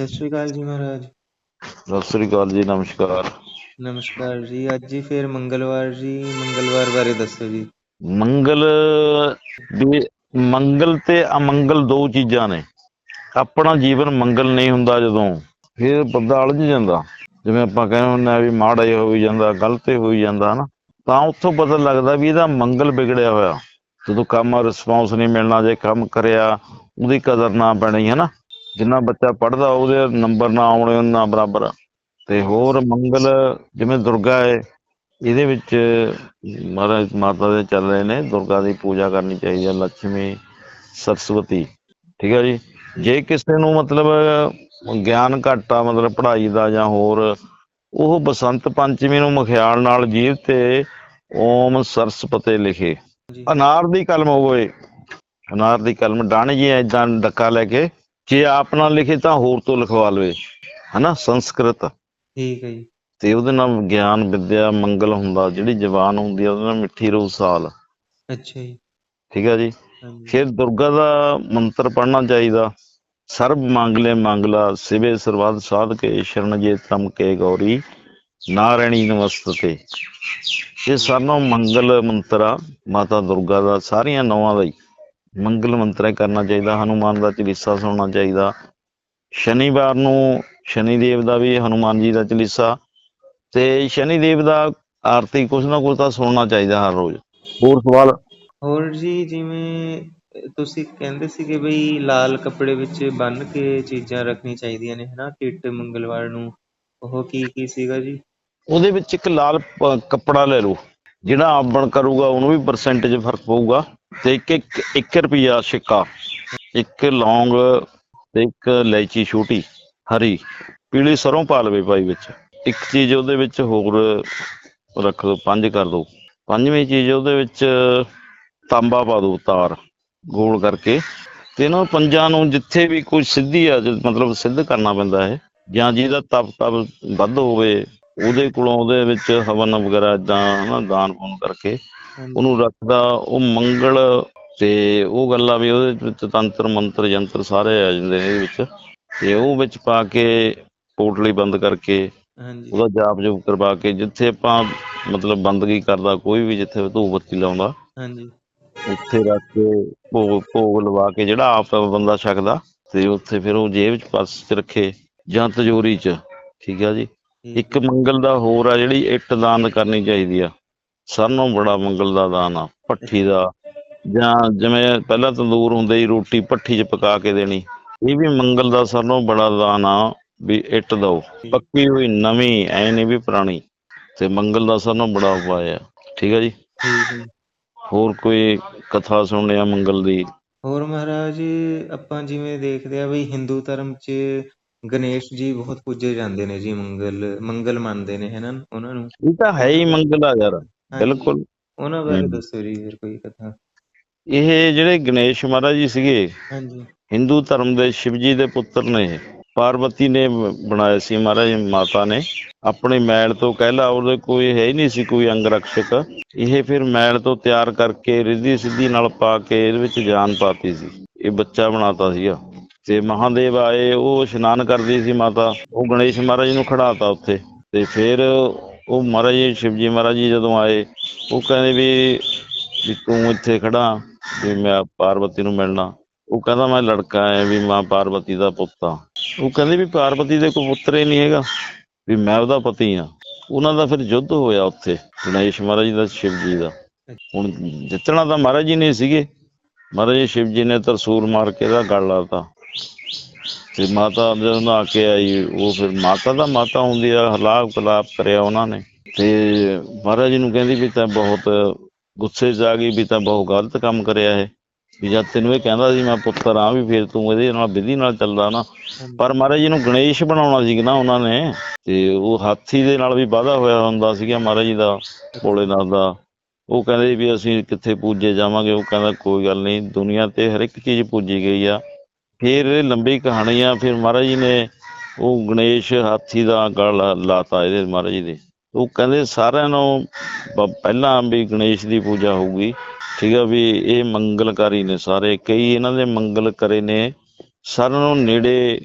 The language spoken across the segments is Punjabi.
ਸਤਿ ਸ਼੍ਰੀ ਅਕਾਲ ਜੀ ਮਹਾਰਾਜ। ਸਤਿ ਸ੍ਰੀ ਅਕਾਲ ਜੀ ਨਮਸਕਾਰ। ਨਮਸਕਾਰ ਜੀ ਅੱਜ ਜੀ ਫੇਰ ਮੰਗਲਵਾਰ ਜੀ। ਮੰਗਲਵਾਰ ਬਾਰੇ ਦੱਸੋ ਜੀ। ਮੰਗਲ ਵੀ ਮੰਗਲ ਤੇ ਅਮੰਗਲ ਦੋ ਚੀਜ਼ਾਂ ਨੇ। ਆਪਣਾ ਜੀਵਨ ਮੰਗਲ ਨਹੀਂ ਹੁੰਦਾ ਜਦੋਂ ਫਿਰ ਬੰਦਾ ਅਲਝ ਜਾਂਦਾ। ਜਿਵੇਂ ਆਪਾਂ ਕਹਿੰਦੇ ਹੁੰਦੇ ਆ ਵੀ ਮਾੜਾ ਹੀ ਹੋਈ ਜਾਂਦਾ ਗਲਤ ਹੀ ਹੋਈ ਜਾਂਦਾ ਹਨਾ। ਤਾਂ ਉੱਥੋਂ ਪਤਾ ਲੱਗਦਾ ਵੀ ਇਹਦਾ ਮੰਗਲ ਵਿਗੜਿਆ ਹੋਇਆ। ਜਦੋਂ ਕੰਮ ਰਿਸਪੌਂਸ ਨਹੀਂ ਮਿਲਣਾ ਜੇ ਕੰਮ ਕਰਿਆ ਉਹਦੀ ਕਦਰ ਨਾ ਪੈਣੀ ਹਨਾ। ਜਿੰਨਾ ਬੱਚਾ ਪੜਦਾ ਉਹਦੇ ਨੰਬਰ ਨਾ ਆਉਣੇ ਉਹਨਾਂ ਬਰਾਬਰ। ਤੇ ਹੋਰ ਮੰਗਲ ਜਿਵੇਂ ਦੁਰਗਾ ਹੈ ਇਹਦੇ ਵਿੱਚ ਮਹਾਰਾਜ ਮਾਤਾ ਦੇ ਚੱਲ ਰਹੇ ਨੇ ਦੁਰਗਾ ਦੀ ਪੂਜਾ ਕਰਨੀ ਚਾਹੀਦੀ ਹੈ ਲక్ష్ਮੀ ਸਰਸਵਤੀ। ਠੀਕ ਹੈ ਜੀ? ਜੇ ਕਿਸੇ ਨੂੰ ਮਤਲਬ ਗਿਆਨ ਘੱਟ ਮਤਲਬ ਪੜ੍ਹਾਈ ਦਾ ਜਾਂ ਹੋਰ ਉਹ ਬਸੰਤ ਪੰਚਮੀ ਨੂੰ ਮਖਿਆਲ ਨਾਲ ਜੀਵ ਤੇ ਓਮ ਸਰਸਪਤੇ ਲਿਖੇ। ਅਨਾਰ ਦੀ ਕਲਮ ਹੋਵੇ ਅਨਾਰ ਦੀ ਕਲਮ ਡਾਣੀ ਜੀ ਏਦਾਂ ਡੱਕਾ ਲੈ ਕੇ ਜੇ ਆਪ ਨਾਲ ਲਿਖੇ ਤਾਂ ਹੋਰ ਤੋਂ ਲਿਖਵਾ ਲਵੇ ਹਨਾ ਸੰਸਕ੍ਰਿਤ। ਠੀਕ ਹੈ ਜੀ। ਤੇ ਉਹਦੇ ਨਾਲ ਗਿਆਨ ਵਿਦਿਆ ਮੰਗਲ ਹੁੰਦਾ ਜਿਹੜੀ ਜ਼ਬਾਨ ਹੁੰਦੀ ਆ ਉਹਦੇ ਨਾਲ ਮਿੱਠੀ ਰਹੂ ਸਾਲ। ਅੱਛਾ ਜੀ। ਠੀਕ ਹੈ ਜੀ? ਫਿਰ ਦੁਰਗਾ ਦਾ ਮੰਤਰ ਪੜ੍ਹਨਾ ਚਾਹੀਦਾ। ਸਰਬ ਮੰਗਲੇ ਮੰਗਲਾ ਸਿਵੇ ਸਰਬੱਤ ਸਾਧ ਕੇ ਸ਼ਰਨ ਜੇ ਤਮ ਕੇ ਗੌਰੀ ਨਾਰਾਇਣੀ ਨਮਸਤੇ। ਇਹ ਸਾਰਨੋਂ ਮੰਗਲ ਮੰਤਰ ਆ ਮਾਤਾ ਦੁਰਗਾ ਦਾ ਸਾਰੀਆਂ ਨੌਆਂ ਦਾ ਹੀ। ਮੰਗਲ ਮੰਤਰ ਹੀ ਕਰਨਾ ਚਾਹੀਦਾ ਹਨੂਮਾਨ ਦਾ ਚਾਲੀਸਾ ਸੁਣਨਾ ਚਾਹੀਦਾ। ਸ਼ਨੀਵਾਰ ਨੂੰ ਸ਼ਨੀ ਦੇਵ ਦਾ ਵੀ ਹਨੂਮਾਨ ਜੀ ਦਾ ਚਾਲੀਸਾ ਤੇ ਸ਼ਨੀ ਦੇਵ ਦਾ ਆਰਤੀ ਕੁਛ ਨਾ ਕੁਛ ਤਾਂ ਸੁਣਨਾ ਚਾਹੀਦਾ ਹਰ ਰੋਜ਼। ਹੋਰ ਸਵਾਲ? ਹੋਰ ਜੀ ਜਿਵੇਂ ਤੁਸੀਂ ਕਹਿੰਦੇ ਸੀਗੇ ਬਈ ਲਾਲ ਕੱਪੜੇ ਵਿੱਚ ਬੰਨ ਕੇ ਚੀਜ਼ਾਂ ਰੱਖਣੀ ਚਾਹੀਦੀਆਂ ਨੇ ਹਨਾ? ਕਿੱਟ ਮੰਗਲਵਾਰ ਨੂੰ ਉਹ ਕੀ ਕੀ ਸੀਗਾ ਜੀ? ਉਹਦੇ ਵਿੱਚ ਇੱਕ ਲਾਲ ਕੱਪੜਾ ਲੈ ਲਓ ਜਿਹੜਾ ਆਬਣ ਕਰੂਗਾ ਉਹਨੂੰ ਵੀ ਪਰਸੈਂਟੇਜ ਫ਼ਰਕ ਪਊਗਾ। ਤੇ ਇੱਕ ਇੱਕ 1 ਰੁਪਿਆ ਸਿੱਕਾ ਇੱਕ ਲੌਂਗ ਤੇ ਇੱਕ ਇਲਾਇਚੀ ਛੋਟੀ, ਹਰੀ, ਪੀਲੀ ਸਰੋਂ ਪਾ ਲਵੇ ਭਾਈ ਵਿੱਚ। ਇੱਕ ਚੀਜ਼ ਉਹਦੇ ਵਿੱਚ ਹੋਰ ਰੱਖ ਦਿਓ ਪੰਜ ਕਰ ਦਿਓ ਪੰਜਵੀਂ ਚੀਜ਼ ਉਹਦੇ ਵਿੱਚ ਤਾਂਬਾ ਪਾ ਦੋ, ਤਾਰ ਗੋਲ ਕਰਕੇ। ਤੇ ਇਹਨਾਂ ਪੰਜਾਂ ਨੂੰ ਜਿੱਥੇ ਵੀ ਕੋਈ ਸਿੱਧੀ ਆ, ਜ- ਮਤਲਬ ਸਿੱਧ ਕਰਨਾ ਪੈਂਦਾ ਹੈ ਜਾਂ ਜਿਹਦਾ ਤਪ ਤਪ ਵੱਧ ਹੋਵੇ, ਉਹਦੇ ਕੋਲੋਂ ਉਹਦੇ ਵਿੱਚ ਹਵਨ ਵਗੈਰਾ ਇਦਾਂ ਹਨਾ ਦਾਨ ਪੁੰਨ ਕਰਕੇ ਉਹਨੂੰ ਰੱਖਦਾ ਉਹ ਮੰਗਲ ਤੇ ਉਹ ਗੱਲਾਂ ਵੀ ਉਹਦੇ ਵਿੱਚ ਤੰਤਰ ਮੰਤਰ ਯੰਤਰ ਸਾਰੇ ਆ ਜਾਂਦੇ ਨੇ ਇਹਦੇ ਵਿੱਚ। ਤੇ ਉਹ ਵਿੱਚ ਪਾ ਕੇ ਪੋਟਲੀ ਬੰਦ ਕਰਕੇ ਹਾਂਜੀ। ਉਹਦਾ ਜਾਪ ਜੂਪ ਕਰਵਾ ਕੇ ਜਿੱਥੇ ਆਪਾਂ ਮਤਲਬ ਬੰਦਗੀ ਕਰਦਾ ਕੋਈ ਵੀ ਜਿੱਥੇ ਧੂਪ ਬੱਤੀ ਲਾਉਂਦਾ ਹਾਂਜੀ। ਉੱਥੇ ਰੱਖ ਕੇ ਭੋਗ ਭੋਗ ਲਵਾ ਕੇ ਜਿਹੜਾ ਆਪ ਬੰਦਾ ਛਕਦਾ ਤੇ ਉੱਥੇ ਫਿਰ ਉਹ ਜੇਬ 'ਚ ਪਰਸ 'ਚ ਰੱਖੇ ਜਾਂ ਤਿਜੋਰੀ 'ਚ ਠੀਕ ਆ ਜੀ? ਇੱਕ ਮੰਗਲ ਦਾ ਹੋਰ ਆ ਜਿਹੜੀ ਇੱਟ ਦਾਨ ਕਰਨੀ ਚਾਹੀਦੀ ਆ। ਸਾਰਿਆਂ ਨਾਲੋਂ ਬੜਾ ਮੰਗਲ ਦਾ ਦਾਨ ਆ ਭੱਠੀ ਦਾ। ਜਾਂ ਜਿਵੇਂ ਪਹਿਲਾਂ ਤੰਦੂਰ ਹੁੰਦੇ ਸੀ ਰੋਟੀ ਭੱਠੀ 'ਚ ਪਕਾ ਕੇ ਦੇਣੀ। ਇਹ ਵੀ ਮੰਗਲ ਦਾ ਸਾਰਿਆਂ ਨਾਲੋਂ ਬੜਾ ਦਾਨ ਆ ਵੀ ਇੱਟ ਦਓ। ਪੱਕੀ ਹੋਈ ਨਵੀਂ ਐ ਨਹੀਂ ਵੀ ਪੁਰਾਣੀ। ਤੇ ਮੰਗਲ ਦਾ ਸਾਰਿਆਂ ਨਾਲੋਂ ਬੜਾ ਉਪਾਅ ਆ। ਠੀਕ ਹੈ ਜੀ। ਹੋਰ ਕੋਈ ਕਥਾ ਸੁਣਨੀ ਆ ਮੰਗਲ ਦੀ? ਹੋਰ ਮਹਾਰਾਜ ਆਪਾਂ ਜਿਵੇਂ ਦੇਖਦੇ ਆ ਬਈ ਹਿੰਦੂ ਧਰਮ 'ਚ ਗਣੇਸ਼ ਜੀ ਬਹੁਤ ਪੂਜੇ ਜਾਂਦੇ ਨੇ ਜੀ ਮੰਗਲ ਮੰਗਲ ਮੰਨਦੇ ਨੇ ਹਨਾ ਉਹਨਾਂ ਨੂੰ? ਇਹ ਤਾਂ ਹੈ ਹੀ ਮੰਗਲ ਆ ਯਾਰ। ਬਿਲਕੁਲ। ਉਹਨਾਂ ਬਾਰੇ ਹਮ। ਦੱਸੋ ਜੀ ਫਿਰ ਕੋਈ ਕਥਾ। ਇਹ ਜਿਹੜੇ ਗਣੇਸ਼ ਮਹਾਰਾਜ ਜੀ ਸੀਗੇ ਹਾਂਜੀ। ਹਿੰਦੂ ਧਰਮ ਦੇ ਸ਼ਿਵ ਜੀ ਦੇ ਪੁੱਤਰ ਨੇ ਇਹ। ਪਾਰਵਤੀ ਨੇ ਬ- ਬਣਾਏ ਸੀ ਮਹਾਰਾਜ ਮਾਤਾ ਨੇ। ਆਪਣੀ ਮੈਲ ਤੋਂ ਕਹਿਲਾ ਉਹਦੇ ਕੋਈ ਹੈ ਹੀ ਨਹੀਂ ਸੀ ਕੋਈ ਅੰਗ ਰਕਸ਼ਕ ਇਹ ਫਿਰ ਮੈਲ ਤੋਂ ਤਿਆਰ ਕਰਕੇ ਰਿੱਧੀ ਸਿੱਧੀ ਨਾਲ ਪਾ ਕੇ ਇਹਦੇ ਵਿੱਚ ਜਾਨ ਪਾਤੀ ਸੀ। ਇਹ ਬੱਚਾ ਬਣਾਤਾ ਸੀਗਾ। ਤੇ ਮਹਾਦੇਵ ਆਏ ਉਹ ਇਸ਼ਨਾਨ ਕਰਦੀ ਸੀ ਮਾਤਾ। ਉਹ ਗਣੇਸ਼ ਮਹਾਰਾਜ ਨੂੰ ਖੜਾਤਾ ਉੱਥੇ। ਤੇ ਫਿਰ ਉਹ ਮਹਾਰਾਜ ਜੀ, ਸ਼ਿਵ ਮਹਾਰਾਜ ਜੀ ਜਦੋਂ ਆਏ, ਉਹ ਕਹਿੰਦੇ ਵੀ ਵੀ ਤੂੰ ਇੱਥੇ ਖੜਾ ਵੀ ਮੈਂ ਪਾਰਵਤੀ ਨੂੰ ਮਿਲਣਾ। ਉਹ ਕਹਿੰਦਾ ਮੈਂ ਲੜਕਾ ਐ, ਵੀ ਮਾਂ ਪਾਰਵਤੀ ਦਾ ਪੁੱਤ ਆ। ਉਹ ਕਹਿੰਦੇ ਵੀ ਪਾਰਵਤੀ ਦੇ ਕੋਈ ਪੁੱਤਰ ਹੀ ਨਹੀਂ ਹੈਗਾ, ਵੀ ਮੈਂ ਉਹਦਾ ਪਤੀ ਆ। ਉਹਨਾਂ ਦਾ ਫਿਰ ਯੁੱਧ ਹੋਇਆ ਉੱਥੇ, ਗਣੇਸ਼ ਮਹਾਰਾਜ ਜੀ ਦਾ, ਸ਼ਿਵ ਜੀ ਦਾ। ਹੁਣ ਜਿੱਤਣਾ ਤਾਂ ਮਹਾਰਾਜ ਜੀ ਨੇ ਸੀਗੇ। ਮਹਾਰਾਜ ਸ਼ਿਵ ਜੀ ਨੇ ਤਰਸੂਲ ਮਾਰ ਕੇ ਇਹਦਾ ਗਲ ਲਾਤਾ ਤੇ ਮਾਤਾ ਜਦੋਂ ਨਹਾ ਕੇ ਆਈ ਉਹ ਫਿਰ ਮਾਤਾ ਦਾ ਮਾਤਾ ਹੁੰਦੀ ਆ ਹਲਾਕ ਕਲਾਪ ਕਰਿਆ ਉਹਨਾਂ ਨੇ। ਤੇ ਮਹਾਰਾਜ ਨੂੰ ਕਹਿੰਦੀ ਵੀ ਤਾਂ ਬਹੁਤ ਗੁੱਸੇ 'ਚ ਆ ਗਈ ਵੀ ਤਾਂ ਬਹੁਤ ਗਲਤ ਕੰਮ ਕਰਿਆ ਇਹ। ਵੀ ਜਦ ਤੈਨੂੰ ਇਹ ਕਹਿੰਦਾ ਸੀ ਮੈਂ ਪੁੱਤਰ ਆ ਵੀ ਫਿਰ ਤੂੰ ਇਹਦੇ ਨਾਲ ਵਿਧੀ ਨਾਲ ਚੱਲਦਾ ਨਾ। ਪਰ ਮਹਾਰਾਜ ਜੀ ਨੂੰ ਗਣੇਸ਼ ਬਣਾਉਣਾ ਸੀ ਨਾ ਉਹਨਾਂ ਨੇ ਤੇ ਉਹ ਹਾਥੀ ਦੇ ਨਾਲ ਵੀ ਵਾਅਦਾ ਹੋਇਆ ਹੁੰਦਾ ਸੀਗਾ ਮਹਾਰਾਜ ਜੀ ਦਾ ਭੋਲੇਨਾਥ ਦਾ। ਉਹ ਕਹਿੰਦੇ ਵੀ ਅਸੀਂ ਕਿੱਥੇ ਪੂਜੇ ਜਾਵਾਂਗੇ ਉਹ ਕਹਿੰਦਾ ਕੋਈ ਗੱਲ ਨਹੀਂ ਦੁਨੀਆ ਤੇ ਹਰ ਇੱਕ ਚੀਜ਼ ਪੂਜੀ ਗਈ ਆ। ਫਿਰ ਇਹ ਲੰਬੀ ਕਹਾਣੀ ਆ ਫਿਰ ਮਹਾਰਾਜ ਜੀ ਨੇ ਉਹ ਗਣੇਸ਼ ਹਾਥੀ ਦਾ ਗਲ ਲਾਤਾ ਇਹਦੇ ਮਹਾਰਾਜ ਜੀ ਦੇ। ਉਹ ਕਹਿੰਦੇ ਸਾਰਿਆਂ ਨੂੰ ਪਹਿਲਾਂ ਵੀ ਗਣੇਸ਼ ਦੀ ਪੂਜਾ ਹੋਊਗੀ। ਠੀਕ ਆ ਵੀ ਇਹ ਮੰਗਲਕਾਰੀ ਨੇ ਸਾਰੇ, ਕਈ ਇਹਨਾਂ ਦੇ ਮੰਗਲ ਕਰੇ ਨੇ। ਸਾਰਿਆਂ ਨੂੰ ਨੇੜੇ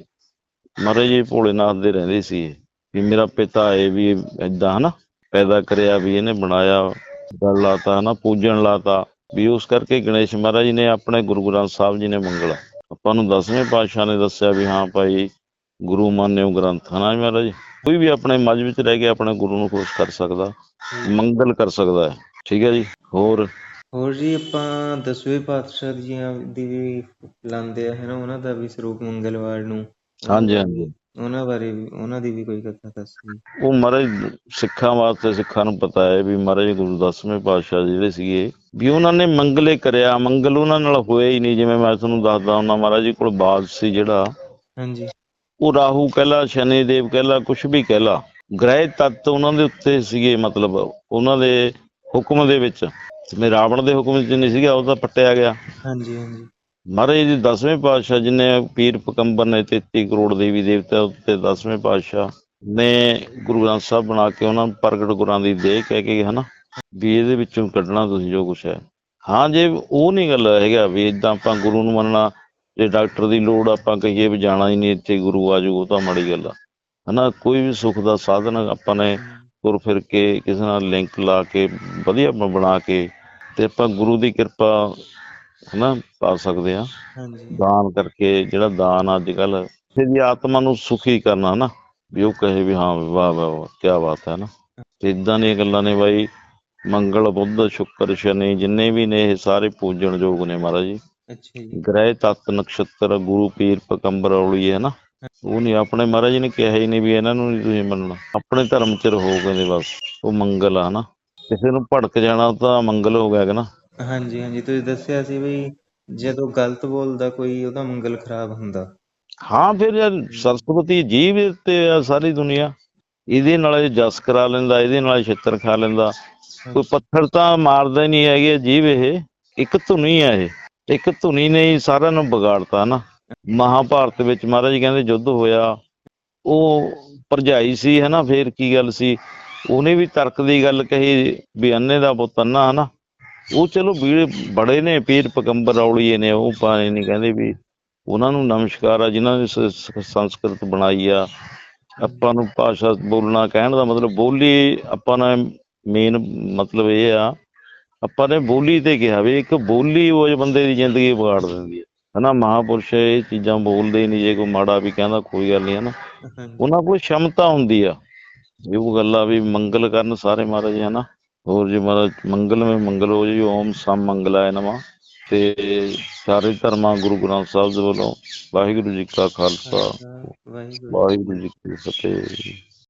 ਮਹਾਰਾਜ ਜੀ ਭੋਲੇਨਾਥ ਦੇ ਰਹਿੰਦੇ ਸੀ ਵੀ ਮੇਰਾ ਪਿਤਾ ਹੈ ਵੀ ਏਦਾਂ ਹਨਾ, ਪੈਦਾ ਕਰਿਆ ਵੀ ਇਹਨੇ ਬਣਾਇਆ, ਗੱਲ ਲਾਤਾ ਹਨਾ, ਪੂਜਣ ਲਾਤਾ। ਵੀ ਉਸ ਕਰਕੇ ਗਣੇਸ਼ ਮਹਾਰਾਜ ਨੇ ਆਪਣੇ ਗੁਰੂ ਗ੍ਰੰਥ ਸਾਹਿਬ ਜੀ ਨੇ ਮੰਗਲ ਆਪਾਂ ਨੂੰ ਦਸਵੇਂ ਪਾਤਸ਼ਾਹ ਨੇ ਦੱਸਿਆ ਵੀ ਹਾਂ ਭਾਈ ਗੁਰੂ ਮੰਨਿਓ ਗ੍ਰੰਥ ਜੀ ਮਹਾਰਾਜ ਜੀ ਕੋਈ ਵੀ ਆਪਣੇ ਮੱਝ ਵਿੱਚ ਰਹਿ ਕੇ ਆਪਣੇ ਗੁਰੂ ਨੂੰ ਖੁਸ਼ ਕਰ ਸਕਦਾ ਮੰਗਲ ਕਰ ਸਕਦਾ ਹੈ। ਠੀਕ ਹੈ ਜੀ ਹੋਰ? ਹੋਰ ਜੀ ਆਪਾਂ ਦਸਵੇਂ ਪਾਤਸ਼ਾਹ ਜੀਆਂ ਦੀ ਵੀ ਲਾਉਂਦੇ ਆ ਹੈ ਨਾ ਉਹਨਾਂ ਦਾ ਵੀ ਸਰੂਪ ਮੰਗਲਵਾਰ ਨੂੰ। ਹਾਂਜੀ ਹਾਂਜੀ। ਉਹਨਾਂ ਬਾਰੇ ਵੀ ਉਹਨਾਂ ਦੀ ਵੀ ਕੋਈ ਕਥਾ ਦੱਸੀ ਉਹ ਮਹਾਰਾਜ ਸਿੱਖਾਂ ਵਾਸਤੇ ਸਿੱਖਾਂ ਨੂੰ ਪਤਾ ਹੈ ਵੀ ਮਹਾਰਾਜ ਗੁਰੂ ਦਸਵੇਂ ਪਾਤਸ਼ਾਹ ਜਿਹੜੇ ਸੀਗੇ ਵੀ ਉਹਨਾਂ ਨੇ ਮੰਗਲੇ ਕਰਿਆ ਮੰਗਲ ਉਹਨਾਂ ਨਾਲ ਹੋਇਆ ਹੀ ਨਹੀਂ ਜਿਵੇਂ ਮੈਂ ਤੁਹਾਨੂੰ ਦੱਸਦਾ ਉਹਨਾਂ ਮਹਾਰਾਜ ਜੀ ਕੋਲ ਬਾਦ ਸੀ ਜਿਹੜਾ। ਹਾਂਜੀ। ਉਹ ਰਾਹੂ ਕਹਿਲਾ ਸ਼ਨੀ ਦੇਵ ਕਹਿਲਾ ਕੁਛ ਵੀ ਕਹਿਲਾ ਗ੍ਰਹਿ ਤੱਤ ਉਹਨਾਂ ਦੇ ਉੱਤੇ ਸੀਗੇ ਮਤਲਬ ਉਹਨਾਂ ਦੇ ਹੁਕਮ ਦੇ ਵਿੱਚ। ਜਿਵੇਂ ਰਾਵਣ ਦੇ ਹੁਕਮ ਵਿੱਚ ਨਹੀਂ ਸੀਗਾ ਉਹ ਤਾਂ ਪੱਟਿਆ ਗਿਆ। ਹਾਂਜੀ ਹਾਂਜੀ। ਮਹਾਰਾਜ ਜੀ, ਦਸਵੇਂ ਪਾਤਸ਼ਾਹ ਜਿਨੇ ਪੀਰ ਪਕੰਬਰ ਨੇ 33 ਕਰੋੜ ਦੇਵੀ ਦੇਵਤਾ ਉੱਤੇ ਦਸਵੇਂ ਪਾਤਸ਼ਾਹ ਨੇ ਗੁਰੂ ਗ੍ਰੰਥ ਸਾਹਿਬ ਬਣਾ ਕੇ ਉਹਨਾਂ ਨੂੰ ਪ੍ਰਗਟ ਗੁਰਾਂ ਦੀ ਦੇਹ ਕਹਿ ਕੇ, ਹਨਾ, ਵੀ ਇਹਦੇ ਵਿੱਚੋਂ ਕੱਢਣਾ ਤੁਸੀਂ ਜੋ ਕੁਛ ਹੈ। ਹਾਂ, ਜੇ ਉਹ ਨਹੀਂ ਗੱਲ ਹੈਗਾ ਵੀ ਇਦਾਂ ਆਪਾਂ ਗੁਰੂ ਨੂੰ ਮੰਨਣਾ ਜੇ ਡਾਕਟਰ ਦੀ ਲੋੜ ਆਪਾਂ ਕਹੀਏ ਵੀ ਜਾਣਾ ਹੀ ਨਹੀਂ ਇੱਥੇ, ਗੁਰੂ ਆ ਜਾਊ, ਉਹ ਤਾਂ ਮਾੜੀ ਗੱਲ ਆ। ਹਨਾ, ਕੋਈ ਵੀ ਸੁੱਖ ਦਾ ਸਾਧਨ ਆਪਾਂ ਨੇ ਤੁਰ ਫਿਰ ਕੇ ਕਿਸੇ ਨਾਲ ਲਿੰਕ ਲਾ ਕੇ, ਵਧੀਆ ਬਣਾ ਕੇ ਤੇ ਆਪਾਂ ਗੁਰੂ ਦੀ ਕਿਰਪਾ ਹਨਾ ਪਾ ਸਕਦੇ ਆ। ਹਾਂਜੀ। ਦਾਨ ਕਰਕੇ ਜਿਹੜਾ ਦਾਨ ਅੱਜ ਕੱਲ ਕਿਸੇ ਦੀ ਆਤਮਾ ਨੂੰ ਸੁਖੀ ਕਰਨਾ ਹਨਾ ਵੀ ਉਹ ਕਹੇ ਵੀ ਹਾਂ ਵਾਹ ਵਾਹ ਵਾਹ ਕੀ ਬਾਤ ਹੈ ਨਾ ਤੇ ਇਦਾਂ ਦੀਆਂ ਗੱਲਾਂ ਨੇ ਬਾਈ ਮੰਗਲ ਬੁੱਧ ਸ਼ੁੱਕਰ ਸ਼ਨੀ ਜਿੰਨੇ ਵੀ ਨੇ ਇਹ ਸਾਰੇ ਪੂਜਣ ਯੋਗ ਨੇ ਮਹਾਰਾਜ ਜੀ। ਅੱਛਾ ਜੀ। ਗ੍ਰਹਿ ਤੱਤ ਨਕਸ਼ਤਰ ਗੁਰੂ ਪੀਰ ਪਕੰਬਰ ਔਲੀ ਹੈ ਨਾ ਉਹ ਨਹੀਂ ਆਪਣੇ ਮਹਾਰਾਜ ਨੇ ਕਿਹਾ ਹੀ ਨਹੀਂ ਵੀ ਇਹਨਾਂ ਨੂੰ ਨਹੀਂ ਤੁਸੀਂ ਮੰਨਣਾ। ਆਪਣੇ ਧਰਮ ਚ ਰਹੋ ਕਹਿੰਦੇ ਬਸ ਉਹ ਮੰਗਲ ਆ ਨਾ ਕਿਸੇ ਨੂੰ ਭੜਕ ਜਾਣਾ ਤਾਂ ਮੰਗਲ ਹੋ ਗਿਆ ਕਿ ਨਾ। ਹਾਂਜੀ ਹਾਂਜੀ। ਤੁਸੀਂ ਦੱਸਿਆ ਸੀ ਵੀ ਜਦੋਂ ਗਲਤ ਬੋਲਦਾ ਕੋਈ ਉਹਦਾ ਮੰਗਲ ਖਰਾਬ ਹੁੰਦਾ। ਹਾਂ ਫਿਰ ਯਾਰ ਸਰਸਵਤੀ ਜੀਵ ਤੇ ਆ ਸਾਰੀ ਦੁਨੀਆ। ਇਹਦੇ ਨਾਲ ਇਹ ਜਸ ਕਰਾ ਲੈਂਦਾ ਇਹਦੇ ਨਾਲ ਛਿੱਤਰ ਖਾ ਲੈਂਦਾ। ਕੋਈ ਪੱਥਰ ਤਾਂ ਮਾਰਦਾ ਹੀ ਨਹੀਂ ਹੈਗੇ ਜੀਵ ਇਹ। ਇੱਕ ਧੁਨੀ ਹੈ ਇਹ। ਇੱਕ ਧੁਨੀ ਨੇ ਹੀ ਸਾਰਿਆਂ ਨੂੰ ਵਿਗਾੜਤਾ ਨਾ। ਮਹਾਭਾਰਤ ਵਿੱਚ ਮਹਾਰਾਜ ਜੀ ਕਹਿੰਦੇ ਯੁੱਧ ਹੋਇਆ। ਉਹ ਭਰਜਾਈ ਸੀ ਹਨਾ ਫੇਰ ਕੀ ਗੱਲ ਸੀ। ਉਹਨੇ ਵੀ ਤਰਕ ਦੀ ਗੱਲ ਕਹੀ ਵੀ ਅੰਨੇ ਦਾ ਪੁੱਤ ਅੰਨਾ ਹਨਾ। ਉਹ ਚਲੋ ਵੀਰ ਬੜੇ ਨੇ ਪੀਰ ਪਗੰਬਰ ਔਲੀਏ ਨੇ ਉਹ ਪਾਣੀ ਨਹੀਂ ਕਹਿੰਦੇ ਵੀ ਉਹਨਾਂ ਨੂੰ ਨਮਸਕਾਰ ਆ ਜਿਨ੍ਹਾਂ ਨੇ ਸੰਸਕ੍ਰਿਤ ਬਣਾਈ ਆ। ਆਪਾਂ ਨੂੰ ਭਾਸ਼ਾ ਬੋਲਣਾ ਕਹਿਣ ਦਾ ਮਤਲਬ ਬੋਲੀ ਆਪਾਂ ਨੇ ਮੇਨ ਮਤਲਬ ਇਹ ਆ ਆਪਾਂ ਨੇ ਬੋਲੀ ਤੇ ਕਿਹਾ ਵੀ ਇੱਕ ਬੋਲੀ ਉਹ ਬੰਦੇ ਦੀ ਜ਼ਿੰਦਗੀ ਵਿਗਾੜ ਦਿੰਦੀ ਹੈ ਹਨਾ ਮਹਾਪੁਰਸ਼ ਇਹ ਚੀਜ਼ਾਂ ਬੋਲਦੇ ਨਹੀਂ ਜੇ ਕੋਈ ਮਾੜਾ ਵੀ ਕਹਿੰਦਾ ਕੋਈ ਗੱਲ ਨਹੀਂ ਹਨਾ। ਉਹਨਾਂ ਕੋਲ ਸ਼ਮਤਾ ਹੁੰਦੀ ਆ ਇਹ ਉਹ ਗੱਲ ਵੀ ਮੰਗਲ ਕਰਨ ਸਾਰੇ ਮਹਾਰਾਜ ਹਨਾ। ਹੋਰ ਜੀ ਮਹਾਰਾਜ ਮੰਗਲਮੇ ਮੰਗਲ ਹੋ ਜੀ ਓਮ ਸਮ ਮੰਗਲਾਏ ਨਮਾ। ਤੇ ਸਾਰੇ ਧਰਮਾਂ ਗੁਰੂ ਗ੍ਰੰਥ ਸਾਹਿਬ ਦੇ ਵੱਲੋਂ ਵਾਹਿਗੁਰੂ ਜੀ ਕਾ ਖਾਲਸਾ। ਵਾਹਿਗੁਰੂ ਜੀ ਕੀ ਫਤਿਹ।